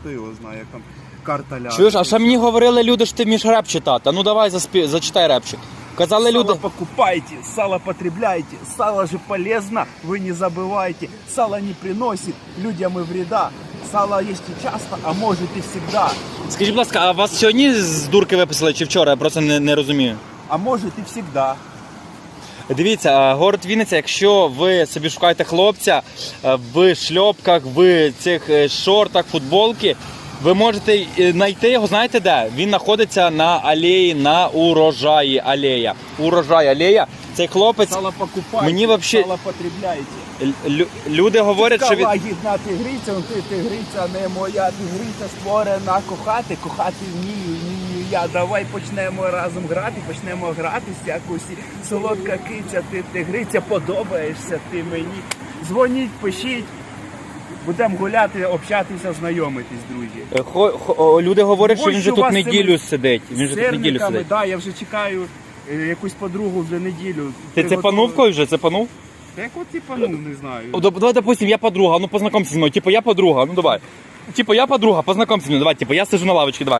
хто його знає, як там карта ляже. Чуєш, а ще мені говорили люди, що ти вмієш реп читати. А ну давай заспі... зачитай репчик. Казали люди. Сало покупайте, сало потребляйте, сало же полезно, вы не забывайте. Сало не приносит людям и вреда. Сало есть и часто, а может и всегда. Скажіть, будь ласка, а вас сьогодні з дурки виписали чи вчора? Я просто не, не розумію. А может и всегда. Дивіться, город Вінниця, якщо ви собі шукаєте хлопця е, в шльопках, в цих е, шортах, футболки, ви можете е, знайти його, знаєте де? Він знаходиться на алеї, на урожаї алея. Урожай алея. Цей хлопець, Сало покупайте, Мені вообще- сало потребляйте. лю- люди говорять, що він. Кава гідна тигриця, ти тигриця не моя, тигриця створена кохати, кохати вмію, вмію я. Давай почнемо разом грати, почнемо гратися, якось солодка киця, ти тигриця, подобаєшся ти мені. Дзвоніть, пишіть, будемо гуляти, общатися, знайомитись, друзі. Е, хо- хо- люди говорять, що він вже тут неділю сидить. Він вже тут неділю сидить. да, я вже чекаю е, якусь подругу вже неділю. Ти це Приготую- панув вже? Це панув? Та Як от і панув, не знаю. О, доб- Давай, допустим, я подруга, ну познакомься зі мною. Типа я подруга, ну давай. Типа я подруга, познакомься зі мною, давай, типа я сижу на лавочці, давай.